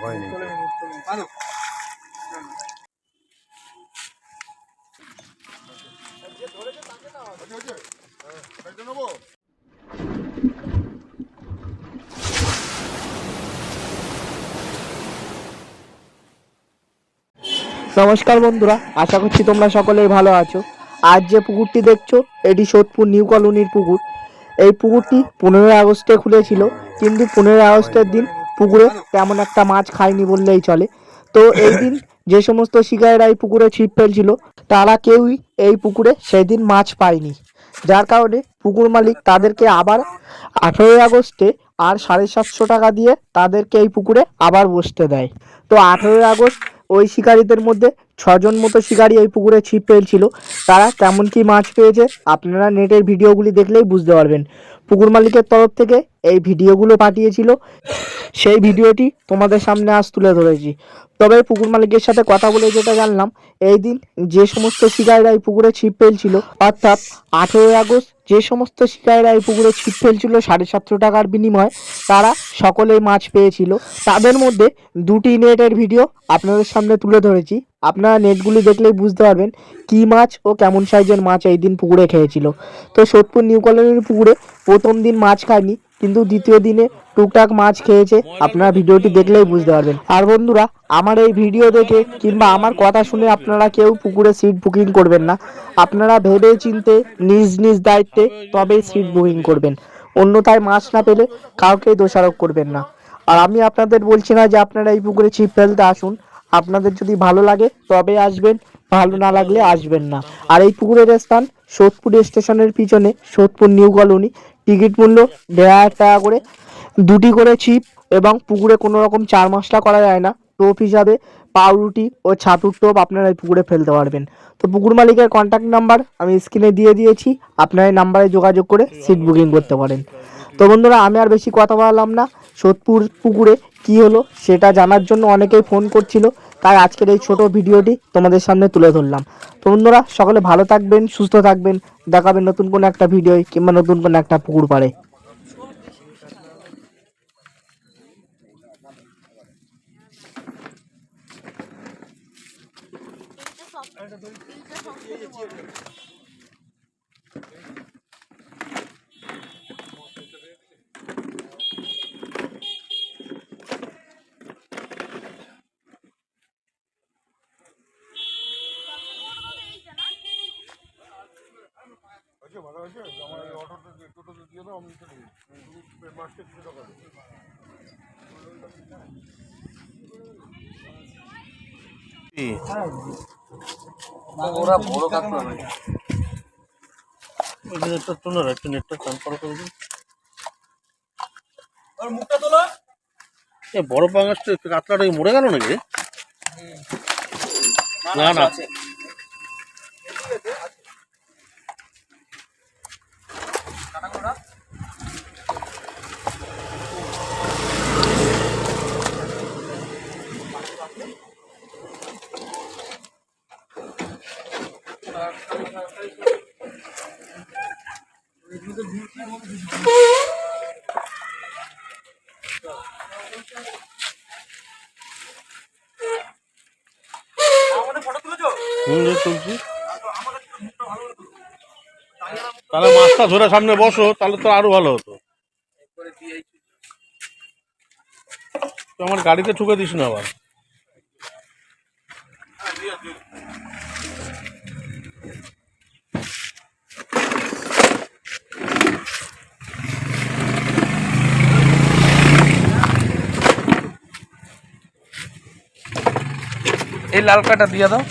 ভয় নেই নমস্কার বন্ধুরা আশা করছি তোমরা সকলেই ভালো আছো। আজ যে পুকুরটি দেখছ এটি সোদপুর নিউ কলোনির পুকুর। এই পুকুরটি পনেরোই আগস্টে খুলেছিল কিন্তু পনেরোই আগস্টের দিন পুকুরে তেমন একটা মাছ খায়নি বললেই চলে। তো এই দিন যে সমস্ত শিকারীরা এই পুকুরে ছিপ ফেলছিল, তারা কেউই এই পুকুরে সেদিন মাছ পায়নি। যার কারণে পুকুর মালিক তাদেরকে আবার আঠেরোই আগস্টে আর সাড়ে সাতশো টাকা দিয়ে তাদেরকে এই পুকুরে আবার বসতে দেয়। তো আঠেরোই আগস্ট ওই শিকারীদের মধ্যে ছজন মতো শিকারী এই পুকুরে ছিপ ফেলছিল। তারা কেমন কি মাছ পেয়েছে, আপনারা নেটের ভিডিওগুলি দেখলেই বুঝতে পারবেন। পুকুর মালিকের তরফ থেকে এই ভিডিওগুলো পাঠিয়েছিল। সেই ভিডিওটি তোমাদের সামনে আজ তুলে ধরেছি। তবে পুকুর মালিকের সাথে কথা বলে যেটা জানলাম, এই দিন যে সমস্ত শিকারীরা এই পুকুরে ছিপ ফেলছিল, অর্থাৎ আঠেরোই আগস্ট যে সমস্ত শিকারীরা এই পুকুরে ছিপ ফেলছিল সাড়ে সাতশো টাকার বিনিময়ে, তারা সকলেই মাছ পেয়েছিল। তাদের মধ্যে দুটি নেটের ভিডিও আপনাদের সামনে তুলে ধরেছি। আপনারা নেটগুলি দেখলেই বুঝতে পারবেন কী মাছ ও কেমন সাইজের মাছ এই দিন পুকুরে খেয়েছিল। তো সোদপুর নিউ কলোনির পুকুরে প্রথম দিন মাছ খায়নি কিন্তু দ্বিতীয় দিনে টুকটাক মাছ খেয়েছে। আপনারা ভিডিওটি দেখলেই বুঝতে পারবেন। আর বন্ধুরা, আমার এই ভিডিও দেখে কিংবা আমার কথা শুনে আপনারা কেউ পুকুরে সিট বুকিং করবেন না। আপনারা ভেবে চিনতে নিজ নিজ দায়িত্বে তবেই সিট বুকিং করবেন। অন্যথায় মাছ না পেলে কাউকেই দোষারোপ করবেন না। আর আমি আপনাদের বলছি না যে আপনারা এই পুকুরে ছিপ ফেলতে আসুন। আপনাদের যদি ভালো লাগে, তবে আসবেন। ভালো না লাগলে আসবেন না। আর এই পুকুরের স্থান সোদপুর স্টেশনের পিছনে, সোদপুর নিউ কলোনি। টিকিট মূল্য দেড় হাজার টাকা করে। দুটি করে ছিপ এবং পুকুরে কোনো রকম চার মশলা করা যায় না। টোপ হিসাবে পাউরুটি ও ছাতুর টোপ আপনারা এই পুকুরে ফেলতে পারবেন। তো পুকুর মালিকের কন্ট্যাক্ট নাম্বার আমি স্ক্রিনে দিয়ে দিয়েছি। আপনারা এই নাম্বারে যোগাযোগ করে সিট বুকিং করতে পারেন। তো বন্ধুরা, আমি আর বেশি কথা বললাম না। সোদপুর পুকুরে কি হলো সেটা জানার জন্য অনেকেই ফোন করছিল। তাই আজকের এই ছোট ভিডিওটি তোমাদের সামনে তুলে ধরলাম। তো বন্ধুরা, সকলে ভালো থাকবেন, সুস্থ থাকবেন। দেখাবেন নতুন কোনো একটা ভিডিও কিংবা নতুন কোনো একটা পুকুর পাড়ে। ওরা বড় কাটলো না ওই নেটটা তোলো না একটু নেটটা চান করো তো দেখি। মুখটা তোলো। এ বড় পাঙাশটা একটু কাতলাটা মরে গেল নাকি? না না। হুম তুলছি? তাহলে মাছটা ধরে সামনে বসো তাহলে তো আরও ভালো হতো। আমার গাড়িতে ঠুকে দিস না আবার। এই লাল কাটা দিয়ে দাও।